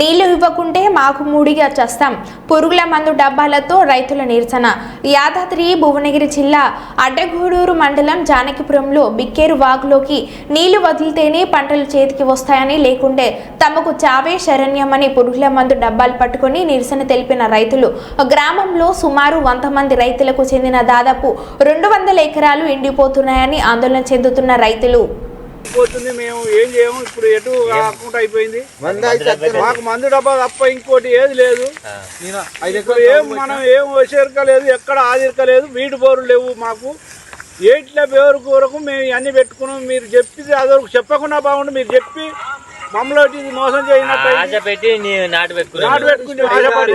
నీళ్ళు ఇవ్వకుంటే మాకు మూడిగా చేస్తాం. పురుగుల మందు డబ్బాలతో రైతుల నిరసన. యాదాద్రి భువనగిరి జిల్లా అడ్డగూడూరు మండలం జానకిపురంలో బిక్కేరు వాగులోకి నీళ్ళు వదిలితేనే పంటలు చేతికి వస్తాయని లేకుంటే తమకు చావే శరణ్యమని పురుగుల మందు డబ్బాలు పట్టుకుని నిరసన తెలిపిన రైతులు. గ్రామంలో సుమారు వంద మంది రైతులకు చెందిన దాదాపు రెండు వందల ఎకరాలు ఎండిపోతున్నాయని ఆందోళన చెందుతున్న రైతులు. పోతుంది మేము ఏం చేయము ఇప్పుడు ఎటు కాకుండా అయిపోయింది. మాకు మందు డబ్బా తప్ప ఇంకోటి ఏది లేదు. ఏం మనం ఏం వచ్చేరక లేదు ఎక్కడ ఆదిరక లేదు వీటి బోర్లు లేవు మాకు. ఏట్ల బేరు కొరకు మేము ఇవన్నీ పెట్టుకున్నాం. మీరు చెప్పి అదొరకు చెప్పకుండా బాగుండు మీరు చెప్పి మమ్మల్ని ఇది మోసం చేయనట్టు ఆశ పెట్టి నాటు నాటు పెట్టుకుని ఆశపడి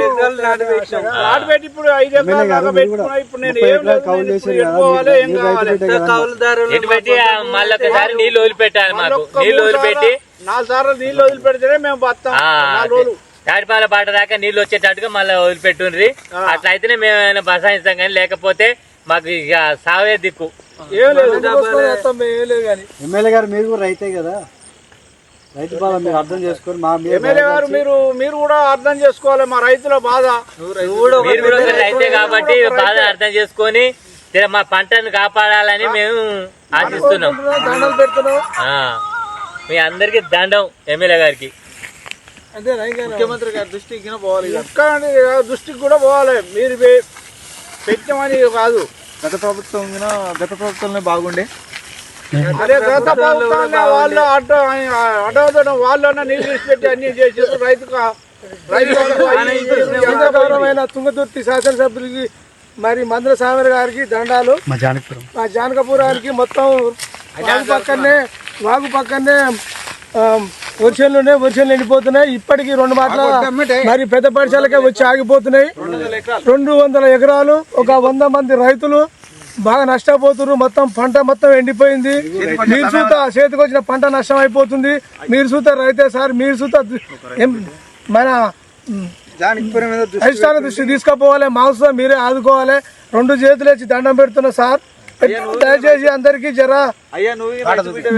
నాటు పెట్టి ఇప్పుడు ఐదు ఎకరాల దాకా పెట్టుకున్నా ఇప్పుడు నేను ఏం లేదు నేను ఇప్పుడు ఎట్టుకోవాలి ఏం కావాలి ఎటు పెట్టి ఆ మళ్ళీ ఒకసారి నీళ్ళు వదిలిపెట్టాలి మాకు. నీళ్ళు వదిలిపెట్టి. నాలుగు సార్లు నీళ్ళు వదిలిపెడితేనే మేము బతాం. ఆ, నాలుగు రోజులు. తాడిపాల పాట దాకా నీళ్ళు వచ్చేటట్టుగా మళ్ళీ వదిలిపెట్టుండ్రి. అట్లా అయితేనే మేము ఏమైనా బసాయిస్తాం కానీ లేకపోతే మాకు ఇక సావే దిక్కు. ఏం లేదు. ఎమ్మెల్యే గారు మీరు కూడా రైతే కదా? రైతు బాధ మీరు అర్థం చేసుకొని మా ఎమ్మెల్యే గారు మీరు మీరు కూడా అర్థం చేసుకోవాలి మా రైతుల బాధ. మీరు కూడా ఒక రైతే కాబట్టి బాధ అర్థం చేసుకొని మా పంటను కాపాడాలని మేము ఆశిస్తున్నాం. దండలు పెడుతున్నాం. ఆ. మీ అందరికి దండం ఎమ్మెల్యే గారికి. ముఖ్యమంత్రి గారి దృష్టికి పోవాలి దృష్టికి కూడా పోవాలి. మీరు పెట్టమని కాదు. గత ప్రభుత్వం గత ప్రభుత్వంలో బాగుండే. అదే గత ప్రభుత్వంలో వాళ్ళు అడ్డ నీళ్ళు అన్ని చేసారు రైతుకు తుంగతుర్తి శాసనసభ్యులకి మరి మంత్ర సామర్ గారికి దండాలు. మా జానకిపురం. మా జానకపురానికి మొత్తం వాగు పక్కనే వాగు పక్కనే వర్షంలోనే వర్షాలు ఎండిపోతున్నాయి. ఇప్పటికీ రెండు మాటల మరి పెద్ద పాఠశాలకే వచ్చి ఆగిపోతున్నాయి. రెండు వందల ఎకరాలు ఒక వంద మంది రైతులు బాగా నష్టపోతున్నారు. మొత్తం పంట మొత్తం ఎండిపోయింది. మీరు చూత చేతికి వచ్చిన పంట నష్టం అయిపోతుంది. మీరు చూత రైతే సార్ మీరు చూత మన అధిష్టాన దృష్టి తీసుకుపోవాలి మాంసం మీరే ఆదుకోవాలి. రెండు చేతులు వచ్చి దండం పెడుతున్నా సార్. దయచేసి అందరికీ జర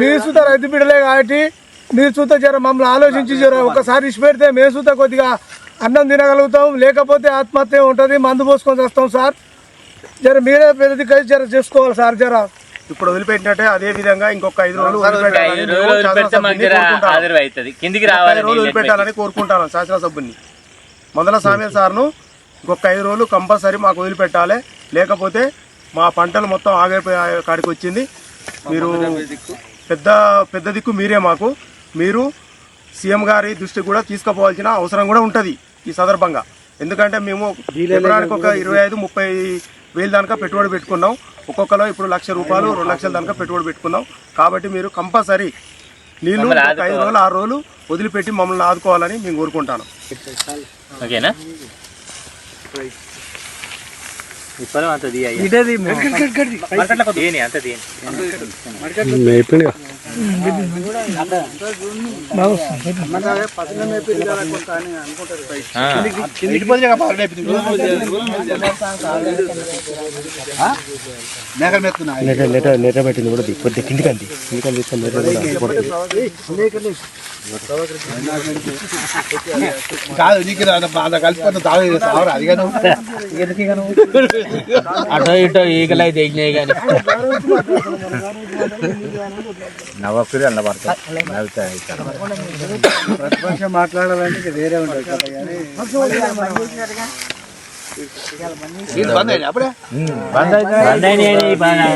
మీరు సుత రైతు బిడ్డలే కాబట్టి మీరు చూత జర మమ్మల్ని ఆలోచించి జర ఒకసారి ఇచ్చి పెడితే మేము చూత కొద్దిగా అన్నం తినగలుగుతాం. లేకపోతే ఆత్మహత్య ఉంటుంది. మందు పోసుకొని వస్తాం సార్. జర మీరే పెద్దది కలిసి జర చేసుకోవాలి సార్ జర. ఇప్పుడు వదిలిపెట్టినట్టే అదే విధంగా ఇంకొక ఐదు రోజులు వదిలిపెట్టాలని కోరుకుంటాను. శాసనసభ్యుని. మొదల సామ్య సార్ను ఇంకొక ఐదు రోజులు కంపల్సరీ మాకు వదిలిపెట్టాలి. లేకపోతే మా పంటలు మొత్తం ఆగిపోయే కాడికి వచ్చింది. మీరు పెద్ద పెద్ద దిక్కు మీరే మాకు. మీరు సీఎం గారి దృష్టికి కూడా తీసుకుపోవాల్సిన అవసరం కూడా ఉంటుంది ఈ సందర్భంగా. ఎందుకంటే మేము ఎకరానికి ఒక ఇరవై ఐదు ముప్పై వేలు దాకా పెట్టుబడి పెట్టుకున్నాం. ఒక్కొక్కలో ఇప్పుడు లక్ష రూపాయలు రెండు లక్షల దాకా పెట్టుబడి పెట్టుకున్నాం. కాబట్టి మీరు కంపల్సరీ నీళ్ళు ఒక ఐదు రోజులు ఆరు రోజులు వదిలిపెట్టి మమ్మల్ని ఆదుకోవాలని మేము కోరుకుంటాను. ఓకేనా? అంత లెటర్ పెట్టింది కూడా కొద్దిగా కిందికి అంది కిందికి తీసుకొని కాదు నీకు బాధ కలిసిపోతే తాగు సావరా అది కానీ అటో ఇటో ఈగలు అయితే కానీ. నవ్వకురి అన్న పడతాయి నవ్వుతాయి ప్రతిపక్షం మాట్లాడాలంటే వేరే ఉంటుంది కదా కానీ బంద్ అప్పుడే? బంద్ అయినాయి బాగా